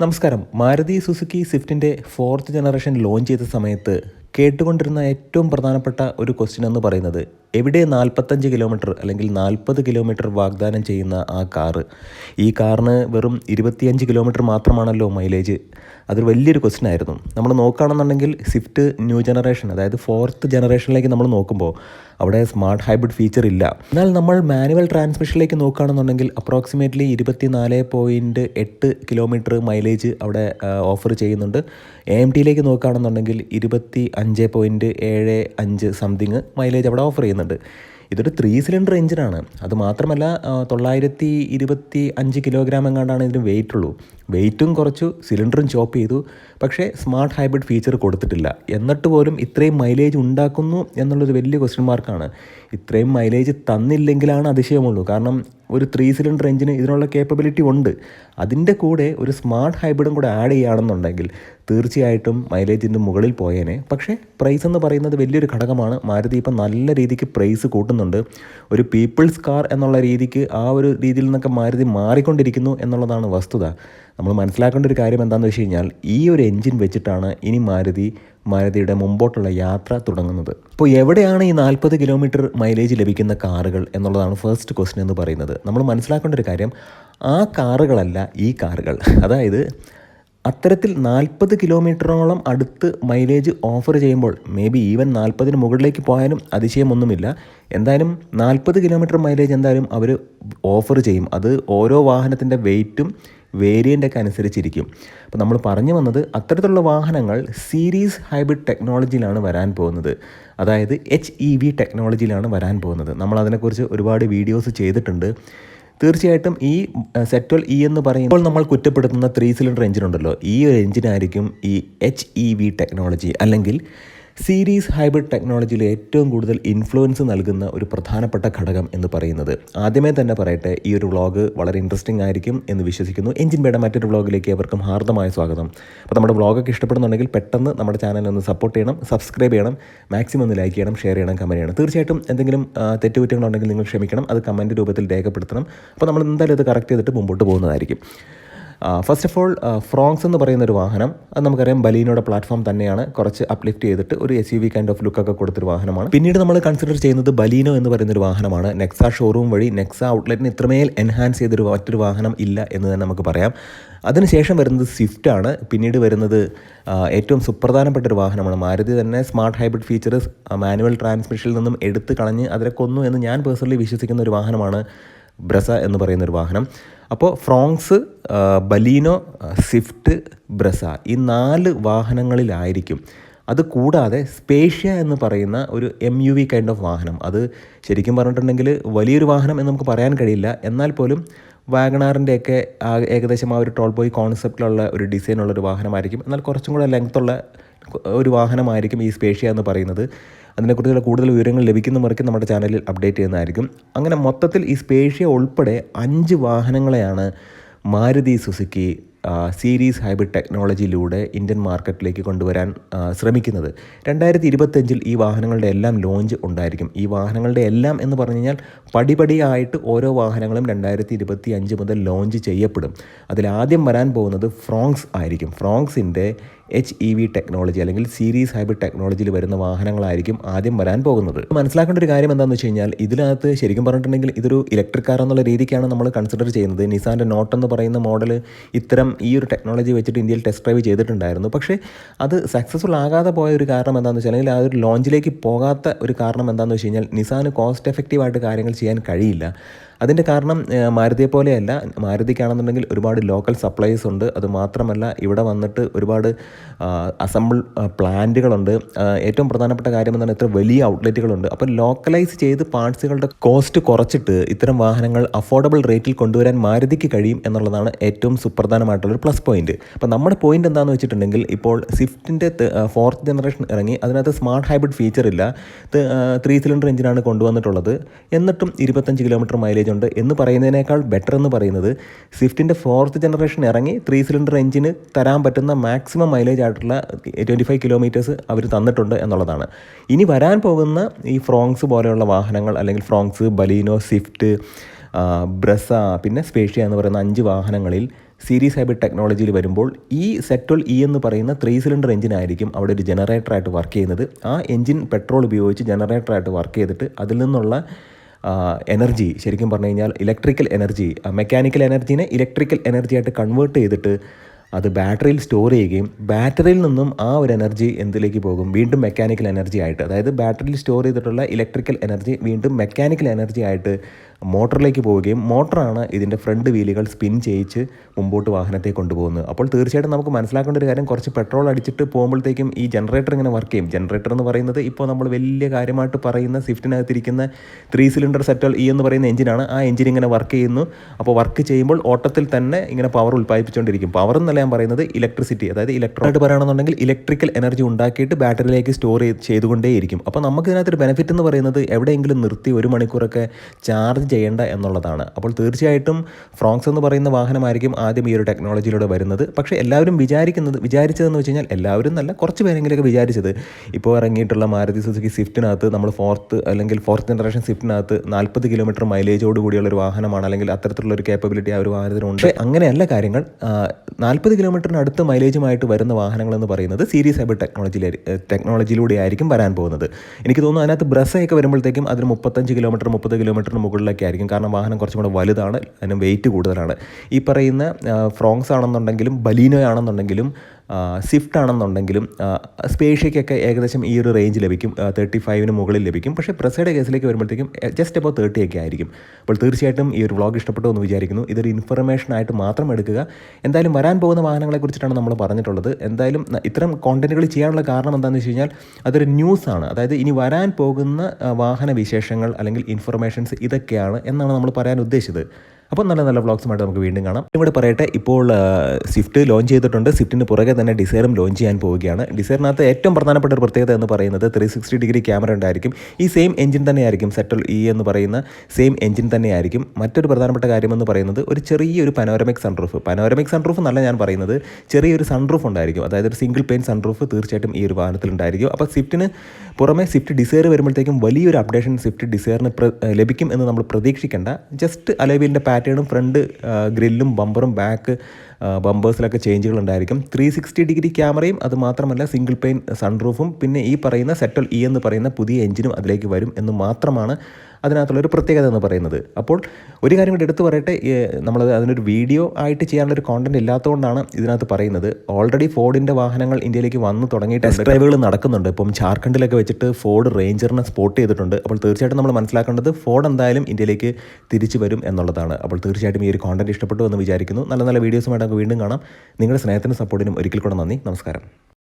നമസ്കാരം. മാരുതി സുസുക്കി സ്വിഫ്റ്റിന്റെ fourth generation launch ചെയ്ത സമയത്ത് കേട്ടുകൊണ്ടിരുന്ന ഏറ്റവും പ്രധാനപ്പെട്ട ഒരു ക്വസ്റ്റ്യൻ എന്ന് പറയുന്നത് എവിടെ നാൽപ്പത്തഞ്ച് കിലോമീറ്റർ അല്ലെങ്കിൽ നാൽപ്പത് കിലോമീറ്റർ വാഗ്ദാനം ചെയ്യുന്ന ആ കാറ് ഈ കാറിന് വെറും ഇരുപത്തിയഞ്ച് കിലോമീറ്റർ മാത്രമാണല്ലോ മൈലേജ് അതൊരു വലിയൊരു ക്വസ്റ്റ്യൻ ആയിരുന്നു. നമ്മൾ നോക്കുകയാണെന്നുണ്ടെങ്കിൽ സ്വിഫ്റ്റ് ന്യൂ ജനറേഷൻ അതായത് ഫോർത്ത് ജനറേഷനിലേക്ക് നമ്മൾ നോക്കുമ്പോൾ അവിടെ സ്മാർട്ട് ഹൈബ്രിഡ് ഫീച്ചർ ഇല്ല. എന്നാൽ നമ്മൾ മാനുവൽ ട്രാൻസ്മിഷനിലേക്ക് നോക്കുകയാണെന്നുണ്ടെങ്കിൽ അപ്രോക്സിമേറ്റ്ലി ഇരുപത്തിനാല് പോയിന്റ് എട്ട് കിലോമീറ്റർ മൈലേജ് അവിടെ ഓഫർ ചെയ്യുന്നുണ്ട്. എ എം ടിയിലേക്ക് നോക്കുകയാണെന്നുണ്ടെങ്കിൽ ഇരുപത്തി അഞ്ച് പോയിന്റ് ഏഴ് അഞ്ച് സംതിങ് മൈലേജ് അവിടെ ഓഫർ ചെയ്യുന്നുണ്ട്. ഇതൊരു ത്രീ സിലിണ്ടർ എഞ്ചിനാണ് അത് മാത്രമല്ല തൊള്ളായിരത്തി ഇരുപത്തി അഞ്ച് കിലോഗ്രാം എങ്ങാണ്ടാണ് ഇതിന് വെയിറ്റ് ഉള്ളൂ. വെയിറ്റും കുറച്ചു സിലിണ്ടറും ചോപ്പ് ചെയ്തു. പക്ഷേ സ്മാർട്ട് ഹൈബ്രിഡ് ഫീച്ചർ കൊടുത്തിട്ടില്ല. എന്നിട്ട് പോലും ഇത്രയും മൈലേജ് ഉണ്ടാക്കുന്നു എന്നുള്ളൊരു വലിയ ക്വസ്റ്റ്യൻ മാർക്കാണ് ഇത്രയും മൈലേജ് തന്നില്ലെങ്കിലാണ് അതിശയമുള്ളൂ. കാരണം ഒരു ത്രീ സിലിണ്ടർ എഞ്ചിന് ഇതിനുള്ള കേപ്പബിലിറ്റി ഉണ്ട്. അതിന്റെ കൂടെ ഒരു സ്മാർട്ട് ഹൈബ്രിഡും കൂടെ ആഡ് ചെയ്യുകയാണെന്നുണ്ടെങ്കിൽ തീർച്ചയായിട്ടും മൈലേജിന്റെ മുകളിൽ പോയേനെ. പക്ഷേ പ്രൈസ് എന്ന് പറയുന്നത് വലിയൊരു ഘടകമാണ്. മാരുതി ഇപ്പം നല്ല രീതിക്ക് പ്രൈസ് കൂട്ടുന്നുണ്ട്. ഒരു പീപ്പിൾസ് കാർ എന്നുള്ള രീതിക്ക് ആ ഒരു രീതിയിൽ നിന്നൊക്കെ മാരുതി മാറിക്കൊണ്ടിരിക്കുന്നു എന്നുള്ളതാണ് വസ്തുത. നമ്മൾ മനസ്സിലാക്കേണ്ട ഒരു കാര്യം എന്താണെന്ന് വെച്ച് കഴിഞ്ഞാൽ ഈ ഒരു എൻജിൻ വെച്ചിട്ടാണ് ഇനി മാരുതി മാരുതിയുടെ മുമ്പോട്ടുള്ള യാത്ര തുടങ്ങുന്നത്. അപ്പോൾ എവിടെയാണ് ഈ നാൽപ്പത് കിലോമീറ്റർ മൈലേജ് ലഭിക്കുന്ന കാറുകൾ എന്നുള്ളതാണ് ഫസ്റ്റ് ക്വസ്റ്റ്യൻ എന്ന് പറയുന്നത്. നമ്മൾ മനസ്സിലാക്കേണ്ട ഒരു കാര്യം ആ കാറുകളല്ല ഈ കാറുകൾ. അതായത് അത്തരത്തിൽ നാൽപ്പത് കിലോമീറ്ററോളം അടുത്ത് മൈലേജ് ഓഫർ ചെയ്യുമ്പോൾ മേ ബി ഈവൻ നാൽപ്പതിന് മുകളിലേക്ക് പോയാലും അതിശയമൊന്നുമില്ല. എന്തായാലും നാൽപ്പത് കിലോമീറ്റർ മൈലേജ് എന്തായാലും അവർ ഓഫർ ചെയ്യും. അത് ഓരോ വാഹനത്തിന്റെ വെയിറ്റും വേരിയന്റൊക്കെ അനുസരിച്ചിരിക്കും. അപ്പോൾ നമ്മൾ പറഞ്ഞു വന്നത് അത്തരത്തിലുള്ള വാഹനങ്ങൾ സീരീസ് ഹൈബ്രിഡ് ടെക്നോളജിയിലാണ് വരാൻ പോകുന്നത്. അതായത് എച്ച് ഇ വി ടെക്നോളജിയിലാണ് വരാൻ പോകുന്നത്. നമ്മൾ അതിനെക്കുറിച്ച് ഒരുപാട് വീഡിയോസ് ചെയ്തിട്ടുണ്ട്. തീർച്ചയായിട്ടും ഈ സെറ്റോൽ ഇ എന്ന് പറയുമ്പോൾ നമ്മൾ കുറ്റപ്പെടുത്തുന്ന ത്രീ സിലിണ്ടർ എഞ്ചിൻ ഉണ്ടല്ലോ. ഈ ഒരു എഞ്ചിനായിരിക്കും ഈ എച്ച് ഇ വി ടെക്നോളജി അല്ലെങ്കിൽ സീരീസ് ഹൈബ്രിഡ് ടെക്നോളജിയിൽ ഏറ്റവും കൂടുതൽ ഇൻഫ്ലുവൻസ് നൽകുന്ന ഒരു പ്രധാനപ്പെട്ട ഘടകം എന്ന് പറയുന്നത്. ആദ്യമേ തന്നെ പറയട്ടെ ഈ ഒരു വ്ളോഗ് വളരെ ഇൻട്രസ്റ്റിംഗ് ആയിരിക്കും എന്ന് വിശ്വസിക്കുന്നു. എഞ്ചിൻ ബേഡ മറ്റൊരു വ്ളോഗിലേക്ക് അവർക്കും ഹാർദമായ സ്വാഗതം. അപ്പോൾ നമ്മുടെ വ്ളോഗൊക്കെ ഇഷ്ടപ്പെടുന്നുണ്ടെങ്കിൽ പെട്ടെന്ന് നമ്മുടെ ചാനൽ ഒന്ന് സപ്പോർട്ട് ചെയ്യണം സബ്സ്ക്രൈബ് ചെയ്യണം മാക്സിമം ഒന്ന് ലൈക്ക് ചെയ്യണം ഷെയർ ചെയ്യണം കമന്റ് ചെയ്യണം. തീർച്ചയായിട്ടും എന്തെങ്കിലും തെറ്റുകുറ്റങ്ങളുണ്ടെങ്കിൽ നിങ്ങൾ ക്ഷമിക്കണം. അത് കമന്റ് രൂപത്തിൽ രേഖപ്പെടുത്തണം. അപ്പോൾ നമ്മൾ എന്തായാലും ഇത് കറക്റ്റ് ചെയ്തിട്ട് മുമ്പോട്ട് പോകുന്നതായിരിക്കും. ഫസ്റ്റ് ഓഫ് ഓൾ ഫ്രോങ്സ് എന്ന് പറയുന്ന ഒരു വാഹനം അത് നമുക്കറിയാം ബലീനോയുടെ പ്ലാറ്റ്ഫോം തന്നെയാണ്. കുറച്ച് അപ്ലിഫ്റ്റ് ചെയ്തിട്ട് ഒരു S U V kind of ലുക്കൊക്കെ കൊടുത്തൊരു വാഹനമാണ്. പിന്നീട് നമ്മൾ കൺസിഡർ ചെയ്യുന്നത് ബലീനോ എന്ന് പറയുന്ന ഒരു വാഹനമാണ്. നെക്സ ഷോറൂം വഴി നെക്സ ഔട്ട്ലെറ്റിന് ഇത്രമേൽ എൻഹാൻസ് ചെയ്തൊരു മറ്റൊരു വാഹനം ഇല്ല എന്ന് തന്നെ നമുക്ക് പറയാം. അതിനുശേഷം വരുന്നത് സ്വിഫ്റ്റ് ആണ്. പിന്നീട് വരുന്നത് ഏറ്റവും സുപ്രധാനപ്പെട്ട ഒരു വാഹനമാണ്. മാരുതി തന്നെ സ്മാർട്ട് ഹൈബ്രിഡ് ഫീച്ചേഴ്സ് മാനുവൽ ട്രാൻസ്മിഷനിൽ നിന്നും എടുത്ത് കളഞ്ഞ് അതിനെ കൊന്നു എന്ന് ഞാൻ പേഴ്സണലി വിശ്വസിക്കുന്ന ഒരു വാഹനമാണ്. ബ്രസ എന്ന് പറയുന്ന ഒരു വാഹനം. അപ്പോൾ ഫ്രോങ്സ് ബലീനോ സ്വിഫ്റ്റ് ബ്രസ ഈ നാല് വാഹനങ്ങളിലായിരിക്കും. അത് കൂടാതെ സ്പേഷ്യ എന്ന് പറയുന്ന ഒരു M U V kind of വാഹനം. അത് ശരിക്കും പറഞ്ഞിട്ടുണ്ടെങ്കിൽ വലിയൊരു വാഹനം എന്ന് നമുക്ക് പറയാൻ കഴിയില്ല. എന്നാൽ പോലും വാഗണാറിന്റെയൊക്കെ ഏകദേശം ആ ഒരു ടോൾ ബോയ് കോൺസെപ്റ്റിലുള്ള ഒരു ഡിസൈനുള്ള ഒരു വാഹനമായിരിക്കും. എന്നാൽ കുറച്ചും കൂടെ ലെങ്ത്തുള്ള ഒരു വാഹനമായിരിക്കും ഈ സ്പേഷ്യ എന്ന് പറയുന്നത്. അതിനെക്കുറിച്ചുള്ള കൂടുതൽ വിവരങ്ങൾ ലഭിക്കുന്ന മുറയ്ക്ക് നമ്മുടെ ചാനലിൽ അപ്ഡേറ്റ് ചെയ്യുന്നതായിരിക്കും. അങ്ങനെ മൊത്തത്തിൽ ഈ സ്പേഷ്യ ഉൾപ്പെടെ അഞ്ച് വാഹനങ്ങളെയാണ് മാരുതി സുസുക്കി സീരീസ് ഹൈബ്രിഡ് ടെക്നോളജിയിലൂടെ ഇന്ത്യൻ മാർക്കറ്റിലേക്ക് കൊണ്ടുവരാൻ ശ്രമിക്കുന്നത്. രണ്ടായിരത്തി ഇരുപത്തഞ്ചിൽ ഈ വാഹനങ്ങളുടെ എല്ലാം ലോഞ്ച് ഉണ്ടായിരിക്കും. ഈ വാഹനങ്ങളുടെ എല്ലാം എന്ന് പറഞ്ഞു കഴിഞ്ഞാൽ പടിപടിയായിട്ട് ഓരോ വാഹനങ്ങളും രണ്ടായിരത്തി ഇരുപത്തി അഞ്ച് മുതൽ ലോഞ്ച് ചെയ്യപ്പെടും. അതിലാദ്യം വരാൻ പോകുന്നത് ഫ്രോങ്സ് ആയിരിക്കും. ഫ്രോങ്സിന്റെ എച്ച് ഇ വി ടെക്നോളജി അല്ലെങ്കിൽ സീരീസ് ഹൈബ്രിഡ് ടെക്നോളജിയിൽ വരുന്ന വാഹനങ്ങളായിരിക്കും ആദ്യം വരാൻ പോകുന്നത്. മനസ്സിലാക്കേണ്ട ഒരു കാര്യം എന്താണെന്ന് വെച്ച് കഴിഞ്ഞാൽ ഇതിനകത്ത് ശരിക്കും പറഞ്ഞിട്ടുണ്ടെങ്കിൽ ഇതൊരു ഇലക്ട്രിക് കാർ എന്നുള്ള രീതിക്കാണ് നമ്മൾ കൺസിഡർ ചെയ്യുന്നത്. നിസാന്റെ നോട്ട് എന്ന് പറയുന്ന മോഡൽ ഇത്തരം ഈ ഒരു ടെക്നോളജി വെച്ചിട്ട് ഇന്ത്യയിൽ ടെസ്റ്റ് ഡ്രൈവ് ചെയ്തിട്ടുണ്ടായിരുന്നു. പക്ഷേ അത് സക്സസ്ഫുൾ ആകാതെ പോയ ഒരു കാരണം എന്താണെന്ന് വെച്ചാൽ അല്ലെങ്കിൽ ആ ഒരു ലോഞ്ചിലേക്ക് പോകാത്ത ഒരു കാരണം എന്താണെന്ന് വെച്ച് കഴിഞ്ഞാൽ നിസാന് കോസ്റ്റ് എഫക്റ്റീവായിട്ട് കാര്യങ്ങൾ ചെയ്യാൻ കഴിയില്ല. അതിന്റെ കാരണം മാരുതിയെ പോലെയല്ല. മാരുതിക്കാണെന്നുണ്ടെങ്കിൽ ഒരുപാട് ലോക്കൽ സപ്ലൈസ് ഉണ്ട്. അത് മാത്രമല്ല ഇവിടെ വന്നിട്ട് ഒരുപാട് അസംബിൾ പ്ലാന്റുകളുണ്ട്. ഏറ്റവും പ്രധാനപ്പെട്ട കാര്യം എന്താണ്? ഇത്ര വലിയ ഔട്ട്ലെറ്റുകളുണ്ട്. അപ്പോൾ ലോക്കലൈസ് ചെയ്ത് പാർട്സുകളുടെ കോസ്റ്റ് കുറച്ചിട്ട് ഇത്തരം വാഹനങ്ങൾ അഫോർഡബിൾ റേറ്റിൽ കൊണ്ടുവരാൻ മാരുതിക്ക് കഴിയും എന്നുള്ളതാണ് ഏറ്റവും സുപ്രധാനമായിട്ടുള്ളൊരു പ്ലസ് പോയിന്റ്. അപ്പോൾ നമ്മുടെ പോയിന്റ് എന്താണെന്ന് വെച്ചിട്ടുണ്ടെങ്കിൽ ഇപ്പോൾ സ്വിഫ്റ്റിന്റെ ഫോർത്ത് ജനറേഷൻ ഇറങ്ങി അതിനകത്ത് സ്മാർട്ട് ഹൈബ്രിഡ് ഫീച്ചർ ഇല്ല ത്രീ സിലിണ്ടർ എഞ്ചിനാണ് കൊണ്ടുവന്നിട്ടുള്ളത്. എന്നിട്ടും ഇരുപത്തഞ്ച് കിലോമീറ്റർ മൈലേജ് ഉണ്ട് എന്ന് പറയുന്നതിനേക്കാൾ ബെറ്റർ എന്ന് പറയുന്നത് സ്വിഫ്റ്റിന്റെ ഫോർത്ത് ജനറേഷൻ ഇറങ്ങി ത്രീ സിലിണ്ടർ എഞ്ചിന് തരാൻ പറ്റുന്ന മാക്സിമം മൈലേജ് ആയിട്ടുള്ള ട്വന്റി ഫൈവ് കിലോമീറ്റേഴ്സ് അവർ തന്നിട്ടുണ്ട് എന്നുള്ളതാണ്. ഇനി വരാൻ പോകുന്ന ഈ ഫ്രോങ്സ് പോലെയുള്ള വാഹനങ്ങൾ അല്ലെങ്കിൽ ഫ്രോങ്സ് ബലീനോ സ്വിഫ്റ്റ് ബ്രസ പിന്നെ സ്പേഷ്യ എന്ന് പറയുന്ന അഞ്ച് വാഹനങ്ങളിൽ സീരീസ് ഹൈബ്രിഡ് ടെക്നോളജിയിൽ വരുമ്പോൾ ഈ സെറ്റോൾ ഇ എന്ന് പറയുന്ന ത്രീ സിലിണ്ടർ എഞ്ചിനായിരിക്കും അവിടെ ഒരു ജനറേറ്ററായിട്ട് വർക്ക് ചെയ്യുന്നത്. ആ എഞ്ചിൻ പെട്രോൾ ഉപയോഗിച്ച് ജനറേറ്ററായിട്ട് വർക്ക് ചെയ്തിട്ട് അതിൽ നിന്നുള്ള എനർജി ശരിക്കും പറഞ്ഞു കഴിഞ്ഞാൽ ഇലക്ട്രിക്കൽ എനർജി മെക്കാനിക്കൽ എനർജീനെ ഇലക്ട്രിക്കൽ എനർജി ആയിട്ട് കൺവേർട്ട് ചെയ്തിട്ട് അത് ബാറ്ററിയിൽ സ്റ്റോർ ചെയ്യുകയും ബാറ്ററിയിൽ നിന്നും ആ ഒരു എനർജി എന്തിലേക്ക് പോകും? വീണ്ടും മെക്കാനിക്കൽ എനർജി ആയിട്ട്. അതായത് ബാറ്ററിയിൽ സ്റ്റോർ ചെയ്തിട്ടുള്ള ഇലക്ട്രിക്കൽ എനർജി വീണ്ടും മെക്കാനിക്കൽ എനർജി ആയിട്ട് മോട്ടറിലേക്ക് പോവുകയും മോട്ടറാണ് ഇതിന്റെ ഫ്രണ്ട് വീലുകൾ സ്പിൻ ചെയ്യിച്ച് മുമ്പോട്ട് വാഹനത്തെ കൊണ്ടുപോകുന്നത്. അപ്പോൾ തീർച്ചയായിട്ടും നമുക്ക് മനസ്സിലാക്കേണ്ട ഒരു കാര്യം കുറച്ച് പെട്രോൾ അടിച്ചിട്ട് പോകുമ്പോഴത്തേക്കും ഈ ജനറേറ്റർ ഇങ്ങനെ വർക്ക് ചെയ്യും. ജനറേറ്റർ എന്ന് പറയുന്നത് ഇപ്പോൾ നമ്മൾ വലിയ കാര്യമായിട്ട് പറയുന്ന സ്വിഫ്റ്റിനകത്തിരിക്കുന്ന ത്രീ സിലിണ്ടർ സെറ്റൽ ഇ എന്ന് പറയുന്ന എഞ്ചിനാണ്. ആ എഞ്ചിൻ ഇങ്ങനെ വർക്ക് ചെയ്യുന്നു. അപ്പോൾ വർക്ക് ചെയ്യുമ്പോൾ ഓട്ടത്തിൽ തന്നെ ഇങ്ങനെ പവർ ഉൽപ്പാദിപ്പിച്ചുകൊണ്ടിരിക്കും. പവർ എന്നല്ല ഞാൻ പറയുന്നത് ഇലക്ട്രിസിറ്റി അതായത് ഇലക്ട്രോ ആയിട്ട് പറയുകയാണെന്നുണ്ടെങ്കിൽ ഇലക്ട്രിക്കൽ എനർജി ഉണ്ടാക്കിയിട്ട് ബാറ്ററിയിലേക്ക് സ്റ്റോർ ചെയ്ത് ചെയ്തുകൊണ്ടേയിരിക്കും. അപ്പോൾ നമുക്ക് ഇതിനകത്തൊരു ബെനിഫിറ്റ് എന്ന് പറയുന്നത് എവിടെയെങ്കിലും നിർത്തി ഒരു മണിക്കൂറൊക്കെ ചാർജ് ചെയ്യേണ്ട എന്നുള്ളതാണ്. അപ്പോൾ തീർച്ചയായിട്ടും ഫ്രോങ്സ് എന്ന് പറയുന്ന വാഹനമായിരിക്കും ആദ്യം ഈ ഒരു ടെക്നോളജിയിലൂടെ വരുന്നത്. പക്ഷേ എല്ലാവരും വിചാരിക്കുന്നത് വിചാരിച്ചതെന്ന് വെച്ച് കഴിഞ്ഞാൽ എല്ലാവരും നല്ല കുറച്ച് പേരെങ്കിലൊക്കെ വിചാരിച്ചത്. ഇപ്പോൾ ഇറങ്ങിയിട്ടുള്ള മാരുതി സുസുക്കി സ്വിഫ്റ്റിനകത്ത് നമ്മൾ ഫോർത്ത് അല്ലെങ്കിൽ ഫോർത്ത് ജനറേഷൻ സ്വിഫ്റ്റിനകത്ത് നാൽപ്പത് കിലോമീറ്റർ മൈലേജോട് കൂടിയുള്ള ഒരു വാഹനമാണ് അല്ലെങ്കിൽ അത്തരത്തിലുള്ള ഒരു കേപ്പബിലിറ്റി ആ ഒരു വാഹനത്തിനുണ്ട്. അങ്ങനെയല്ല കാര്യങ്ങൾ. നാൽപ്പത് കിലോമീറ്ററിന് അടുത്ത് മൈലേജുമായിട്ട് വരുന്ന വാഹനങ്ങളെന്ന് പറയുന്നത് സീരീസ് ഹൈബ്രിഡ് ടെക്നോളജി ടെക്നോളജിയിലൂടെ ആയിരിക്കും വരാൻ പോകുന്നത്. എനിക്ക് തോന്നുന്നു അതിനകത്ത് ബ്രസ്സൊക്കെ വരുമ്പോഴത്തേക്കും അതിന് മുപ്പത്തഞ്ച് കിലോമീറ്റർ മുപ്പത് കിലോമീറ്ററിന് മുകളിലൊക്കെ ആയിരിക്കും. കാരണം വാഹനം കുറച്ചും കൂടെ വലുതാണ് അതിന് വെയിറ്റ് കൂടുതലാണ്. ഈ പറയുന്ന ഫ്രോങ്സ് ആണെന്നുണ്ടെങ്കിലും ബലീനോ ആണെന്നുണ്ടെങ്കിലും സ്വിഫ്റ്റ് ആണെന്നുണ്ടെങ്കിലും സ്പേഷ്യക്കൊക്കെ ഏകദേശം ഈ ഒരു റേഞ്ച് ലഭിക്കും. തേർട്ടി ഫൈവിന് മുകളിൽ ലഭിക്കും. പക്ഷേ പ്രസയുടെ കേസിലേക്ക് വരുമ്പോഴത്തേക്കും ജസ്റ്റ് അപ്പോൾ തേർട്ടി ഒക്കെ ആയിരിക്കും. അപ്പോൾ തീർച്ചയായിട്ടും ഈ ഒരു വ്ളോഗ് ഇഷ്ടപ്പെട്ടു എന്ന് വിചാരിക്കുന്നു. ഇതൊരു ഇൻഫർമേഷൻ ആയിട്ട് മാത്രം എടുക്കുക. എന്തായാലും വരാൻ പോകുന്ന വാഹനങ്ങളെ കുറിച്ചിട്ടാണ് നമ്മൾ പറഞ്ഞിട്ടുള്ളത്. എന്തായാലും ഇത്തരം കോണ്ടന്റുകൾ ചെയ്യാനുള്ള കാരണം എന്താണെന്ന് വെച്ച് കഴിഞ്ഞാൽ അതൊരു ന്യൂസാണ് അതായത് ഇനി വരാൻ പോകുന്ന വാഹന വിശേഷങ്ങൾ അല്ലെങ്കിൽ ഇൻഫർമേഷൻസ് ഇതൊക്കെയാണ് എന്നാണ് നമ്മൾ പറയാൻ ഉദ്ദേശിച്ചത്. അപ്പോൾ നല്ല നല്ല വ്ളോഗ്സുമായിട്ട് നമുക്ക് വീണ്ടും കാണാം. ഇവിടെ പറയട്ടെ ഇപ്പോൾ സ്വിഫ്റ്റ് ലോഞ്ച് ചെയ്തിട്ടുണ്ട്. സ്വിഫ്റ്റിന് പുറകെ തന്നെ ഡിസൈറും ലോഞ്ച് ചെയ്യാൻ പോവുകയാണ്. ഡിസൈറിനകത്ത് ഏറ്റവും പ്രധാനപ്പെട്ട ഒരു പ്രത്യേകത എന്ന് പറയുന്നത് ത്രീ സിക്സ്റ്റി ഡിഗ്രി ക്യാമറ ഉണ്ടായിരിക്കും. ഈ സെയിം എഞ്ചിൻ തന്നെയായിരിക്കും സെറ്റൽ ഇ എന്ന് പറയുന്ന സെയിം എഞ്ചിൻ തന്നെയായിരിക്കും. മറ്റൊരു പ്രധാനപ്പെട്ട കാര്യമെന്ന് പറയുന്നത് ഒരു ചെറിയൊരു പനോരമിക് സൺറൂഫ് പനോരമിക് സൺറൂഫ് എന്നല്ല ഞാൻ പറയുന്നത് ചെറിയൊരു സൺറൂഫ് ഉണ്ടായിരിക്കും. അതായത് ഒരു സിംഗിൾ പെയിൻ സൺറൂഫ് തീർച്ചയായിട്ടും ഈ ഒരു വാഹനത്തിലുണ്ടായിരിക്കും അപ്പോൾ സ്വിഫ്റ്റിന് പുറമെ സ്വിഫ്റ്റ് ഡിസൈർ വരുമ്പോഴത്തേക്കും വലിയൊരു അപ്ഡേഷൻ സ്വിഫ്റ്റ് ഡിസൈറിന് ലഭിക്കും എന്ന് നമ്മൾ പ്രതീക്ഷിക്കേണ്ട. ജസ്റ്റ് അലോബിന്റെ പാറ്റേണും ഫ്രണ്ട് ഗ്രില്ലും ബമ്പറും ബാക്ക് ബമ്പേഴ്സിലൊക്കെ ചേഞ്ചുകൾ ഉണ്ടായിരിക്കും. ത്രീ സിക്സ്റ്റി ഡിഗ്രി ക്യാമറയും അത് മാത്രമല്ല സിംഗിൾ പെയിൻ സൺറൂഫും പിന്നെ ഈ പറയുന്ന സെറ്റൽ ഇ എന്ന് പറയുന്ന പുതിയ എഞ്ചിനും അതിലേക്ക് വരും എന്ന് മാത്രമാണ് അതിനകത്തുള്ളൊരു പ്രത്യേകത എന്ന് പറയുന്നത്. അപ്പോൾ ഒരു കാര്യം കൂടി എടുത്തു പറയട്ടെ നമ്മൾ അതിനൊരു വീഡിയോ ആയിട്ട് ചെയ്യാനുള്ളൊരു കോണ്ടന്റ് ഇല്ലാത്തതുകൊണ്ടാണ് ഇതിനകത്ത് പറയുന്നത്. ഓൾറെഡി ഫോർഡിന്റെ വാഹനങ്ങൾ ഇന്ത്യയിലേക്ക് വന്ന് തുടങ്ങിയിട്ട് ടെസ്റ്റ് ഡ്രൈവുകൾ നടക്കുന്നുണ്ട്. ഇപ്പം ജാർഖണ്ഡിലൊക്കെ വെച്ചിട്ട് ഫോർഡ് റേഞ്ചറിനെ സ്പോട്ട് ചെയ്തിട്ടുണ്ട്. അപ്പോൾ തീർച്ചയായിട്ടും നമ്മൾ മനസ്സിലാക്കേണ്ടത് ഫോർഡ് എന്തായാലും ഇന്ത്യയിലേക്ക് തിരിച്ചു വരും എന്നുള്ളതാണ്. അപ്പോൾ തീർച്ചയായിട്ടും ഈ ഒരു കോണ്ടന്റ് ഇഷ്ടപ്പെട്ടു എന്ന് വിചാരിക്കുന്നു. നല്ല നല്ല വീഡിയോസുമായിട്ട് നമുക്ക് വീണ്ടും കാണാം. നിങ്ങളുടെ സ്നേഹത്തിനും സപ്പോർട്ടിനും ഒരിക്കൽ കൂടെ നന്ദി. നമസ്കാരം.